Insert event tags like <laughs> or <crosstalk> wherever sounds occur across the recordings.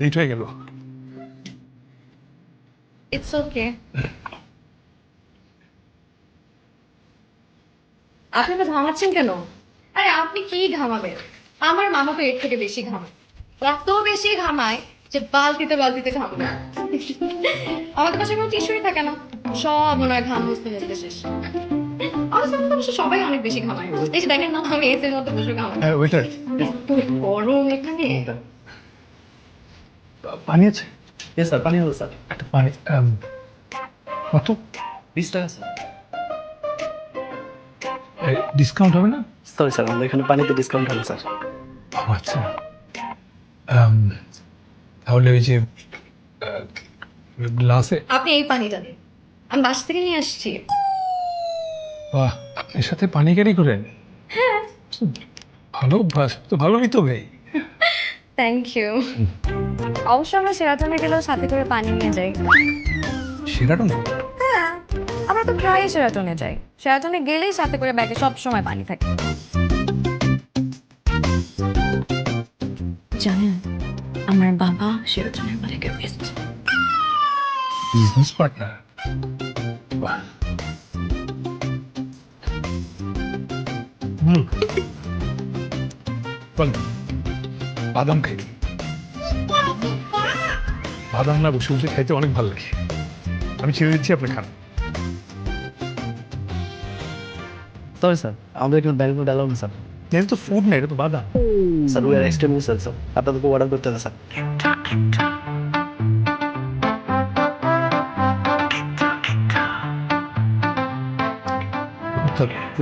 Late হয়ে গেল। It's okay আপনি তো ঘামাচ্ছেন কেন? আরে আপনি কি ঘামাবেন? আমার মামা তো এর থেকে বেশি ঘামায়। এত বেশি ঘামায় যে বালতিতে বালতিতে ঘামবে। আমাদের পাশে কোনো টিস্যুই থাকে না। সব মনে হয় ঘাম মুছতে মুছতে শেষ। সবাই অনেক বেশি ঘামায়। এই দেখেন না আমি এসির মতো বসে ঘামাই। হ্যাঁ গরম এখানে। পানি আছে? স্যার পানি হলো স্যার একটা পানি কত? বিশ টাকা স্যার ডিসকাউন্ট হবে না? সরি স্যার আমাদের এখানে পানিতে ডিসকাউন্ট হবে স্যার আচ্ছা। তাহলে ওই যে গ্লাসে আপনি এই পানিটা দিন। আমি বাস থেকে নিয়ে আসছি। বাহ আপনি সাথে পানি ক্যারি করেন? হ্যাঁ। ভালো অভ্যাস তো ভালোই তো ভাই থ্যাংক ইউ অবশ্য আমরা সেরাটনে গেলেও সাথে করে পানি নিয়ে যাই। সেরাটন? হ্যাঁ আমরা তো প্রায়ই সেরাটনে যাই। সেরাটনে গেলেই সাথে করে ব্যাগে সব সময় পানি থাকে। জানেন আমার বাবা সেরাটনের মালিকের বিজনেস পার্টনার বাহ। হুম। বাদাম খাই বাদাম না বসে বসে খাইতে অনেক ভালো লাগে। আমি ছেড়ে দিচ্ছি আপনি খান। সরি স্যার আমাদের ব্যাংক অ্যালাউ না স্যার। এটা তো ফুড না এটা তো বাদাম sir we are extremely sir sir আপনাদেরকে অর্ডার করতে হবে স্যার।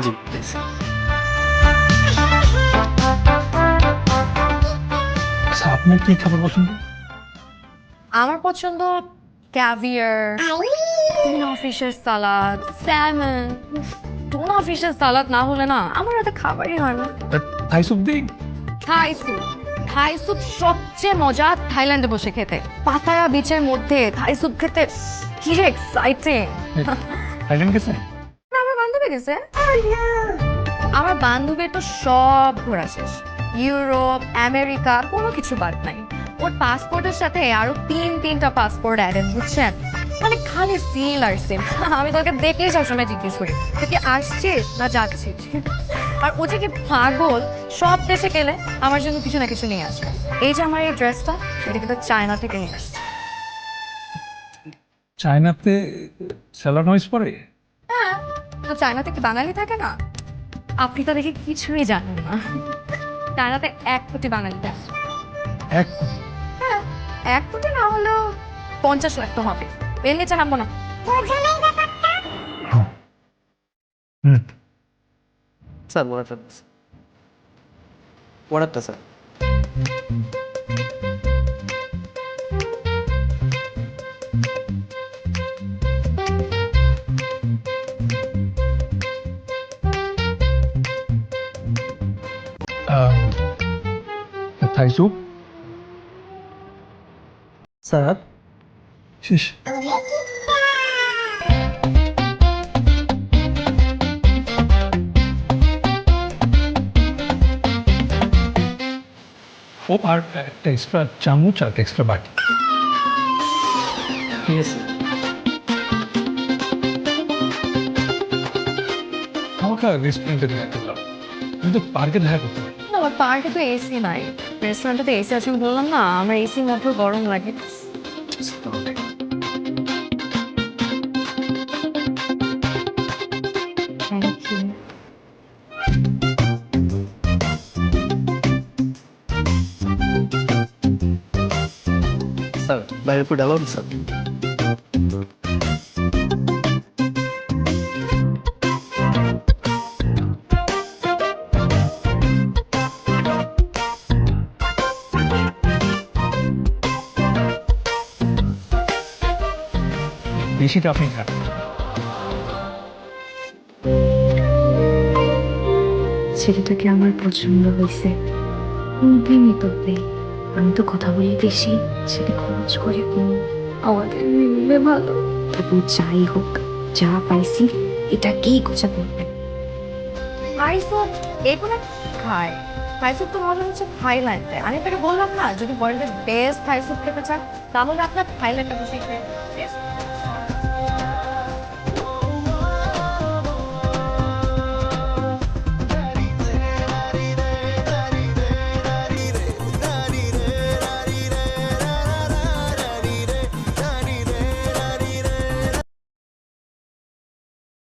জি প্লিজ আপনার কি খাবার পছন্দ? আমার পছন্দ ক্যাভিয়ার টুনা ফিশের সালাদ স্যামন টুনা ফিশের সালাদ না হলে না আমার এত খাবারই হয় না। থাই স্যুপ দিই? থাই স্যুপ থাই স্যুপ সবচেয়ে মজা থাইল্যান্ডে বসে খেতে। পাতায়া বিচের মধ্যে থাই স্যুপ খেতে কি এক্সাইটিং থাইল্যান্ড গেছে? আমার বান্ধবী গেছে। আমার বান্ধবীর তো সব ঘোরা শেষ। ইউরোপ আমেরিকা কোনো কিছু বাদ নাই। ওর পাসপোর্টের সাথে আরও তিন তিনটা পাসপোর্ট অ্যাডেড বুঝছেন? মানে খালি সিল আর সিম <laughs> আমি তোকে দেখলেই সবসময় জিজ্ঞেস করি তুই কি আসছিস না যাচ্ছিস? <laughs> আর ও যে কি পাগল সব দেশে গেলে আমার জন্য কিছু না কিছু নিয়ে আসবে এই যে আমার এই ড্রেসটা এটা কিন্তু চায়না থেকে নিয়ে আসছে। চায়নাতে স্যালাড নয়েস পরে হ্যাঁ তো চায়নাতে কি বাঙালি থাকে না? আপনি তো দেখি কিছুই জানেন না। চায়নাতে এক কোটি বাঙালি থাকে এক হ্যাঁ এক কোটি না হলেও পঞ্চাশ লাখ তো হবে। এর নিচে নামবো না। হুম। স্যার অর্ডারটা অর্ডারটা স্যার। থাই স্যুপ স্যার শেষ ও আর একটা এক্সট্রা চামচ আর এক্সট্রা বাটি ঠিক আছে আমাকে রেস্টুরেন্টে দেখা করলাম তুমি তো পার্কে দেখা করতে পারো না আমার পার্কে তো এসি নাই রেস্টুরেন্টে তো এসি আছে আমি বললাম না আমার এসির মধ্যেও গরম লাগে থ্যাংক ইউ স্যার বাইরে ফুড অ্যালাউ স্যার বেশিটা আপনি খান ছেলেটাকে আমার পছন্দ হয়েছে। আমি তো কথা বলি বেশি। ছেলে খরচ করে আমাদের মিললে ভালো। তবু যাই হোক যা পাইছি এটা কি গোছা করবে? আইসো এগুলো খায়। স্যুপ তো মজা হচ্ছে থাইল্যান্ডে। আমি তাকে বললাম না যদি ওয়ার্ল্ডের বেস্ট স্যুপ খেতে চান তাহলে আপনার থাইল্যান্ডে বসে খেয়ে